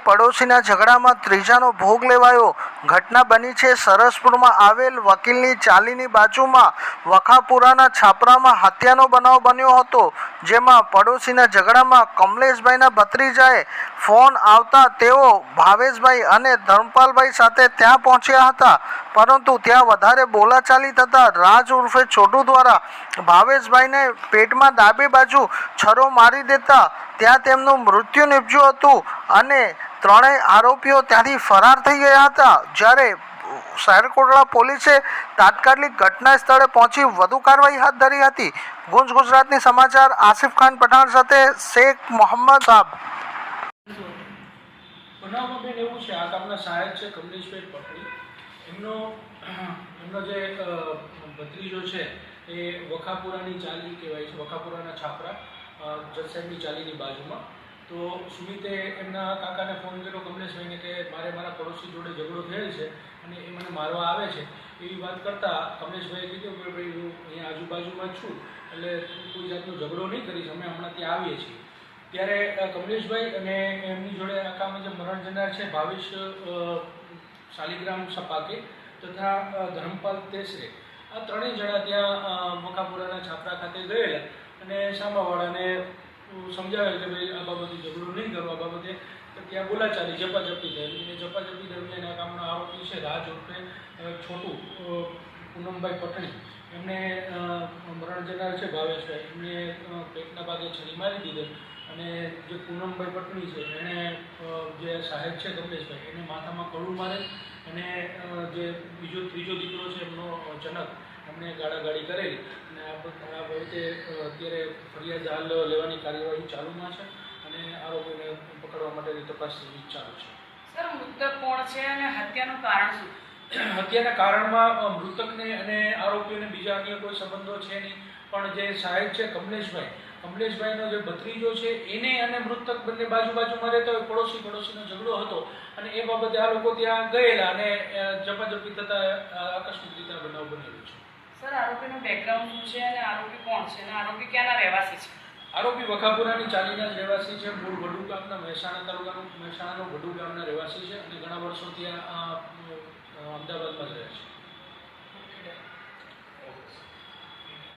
પડોશીના ઝઘડામાં ત્રીજાનો ભોગ લેવાયો. ઘટના બની છે સરસપુરમાં આવેલ વકીલની ચાલીની બાજુમાં. વખાપુરાના છાપરામાં હત્યાનો બનાવ બન્યો હતો, જેમાં પડોશીના ઝઘડામાં કમલેશભાઈના ભત્રીજાએ ફોન આવતા તેઓ ભાવેશભાઈ અને ધર્મપાલભાઈ સાથે ત્યાં પહોંચ્યા હતા. પરંતુ ત્યાં વધારે બોલાચાલી થતાં રાજ ઉર્ફે છોટુ દ્વારા ભાવેશભાઈને પેટમાં ડાબી બાજુ છરો મારી દેતા ત્યાં તેમનું મૃત્યુ નીપજ્યું હતું અને ત્રણેય આરોપીઓ ત્યાંથી ફરાર થઈ ગયા હતા. જ્યારે શહેરકોટડા પોલીસે તાત્કાલિક ઘટના સ્થળે પહોંચી વધુ કાર્યવાહી હાથ ધરી હતી. ગુંજ ગુજરાતની સમાચાર આસિફ ખાન પઠાણ સાથે શેખ મોહમ્મદ સાબ બનાવમાં બેન એવું છે આ ગામના સહાયક છે કમલેશભાઈ પટેલ. એમનો એમનો જે ભત્રીજો છે એ વખાપુરાની ચાલી કહેવાય છે વખાપુરાના છાપરા અ, ચાલીની બાજુમાં. તો સુમિતે એમના કાકાને ફોન કર્યો કમલેશભાઈને કે મારે મારા પડોશી જોડે ઝઘડો થયેલ છે અને એ મને મારવા આવે છે. એવી વાત કરતાં કમલેશભાઈએ કીધું કે ભાઈ હું અહીંયા આજુબાજુમાં છું એટલે કોઈ જાતનો ઝઘડો નહીં કરીશ અમે હમણાં ત્યાં આવીએ છીએ. ત્યારે કમલેશભાઈ અને એમની જોડે આખામાં જે મરણ જનાર છે ભાવેશ શાલિગ્રામ સપાકે તથા ધરમપાલ તેસરે આ ત્રણેય જણા ત્યાં મકાપુરાના છાપરા ખાતે ગયેલા અને સામાવાળાને અ, સમજાવે કે ભાઈ આ બાબતે ઝઘડો નહીં કરો, આ બાબતે તો ત્યાં બોલાચાલી, ઝપાઝપી થયેલી જપા ઝપાઝપી દરમિયાન આ કામનો આરોપી છે, રાજ ઉર્ફે છોટું. પૂનમભાઈ પટણી. એમને મરણ જનાર છે ભાવેશભાઈ એમને પેટના ભાગે છરી મારી દીધેલ. અને જે પૂનમભાઈ પટણી છે, એણે જે સાહેબ છે કમલેશભાઈ એને માથામાં કળું મારે અને જે બીજો, ત્રીજો દીકરો છે, એમનો જનક, એમણે ગાળાગાળી કરેલી. અને આ બ- આ બાબતે અત્યારે ફરિયાદ હાલ લેવાની કાર્યવાહી ચાલુમાં છે અને આરોપીને પકડવા માટેની તપાસ ચાલુ છે. સર, મુદ્દો કોણ છે અને હત્યાનું કારણ શું? હત્યાના કારણમાં મૃતકને અને આરોપીઓને બીજા અન્ય કોઈ સંબંધો છે નહીં. પણ જે સાહેબ છે કમલેશભાઈ કમલેશભાઈનો જે ભત્રીજો છે એને અને મૃતક બંને બાજુ બાજુમાં રહેતા હોય પડોશી પડોશીનો ઝઘડો હતો અને એ બાબતે આ લોકો ત્યાં ગયેલા અને જપાજપી ઝપાઝપી થતા આકસ્મિક રીતે બનાવ બનેલો છે. સર આરોપીનો બેકગ્રાઉન્ડ શું છે અને આરોપી કોણ છે? અને આરોપી ક્યાંના રહેવાસી છે? આરોપી વખાપુરાની ચાલીના જ રહેવાસી છે. મૂળ વડુ ગામના મહેસાણા તાલુકાનું મહેસાણાનું વડુ ગામના રહેવાસી છે અને ઘણા વર્ષોથી આ અમદાવાદ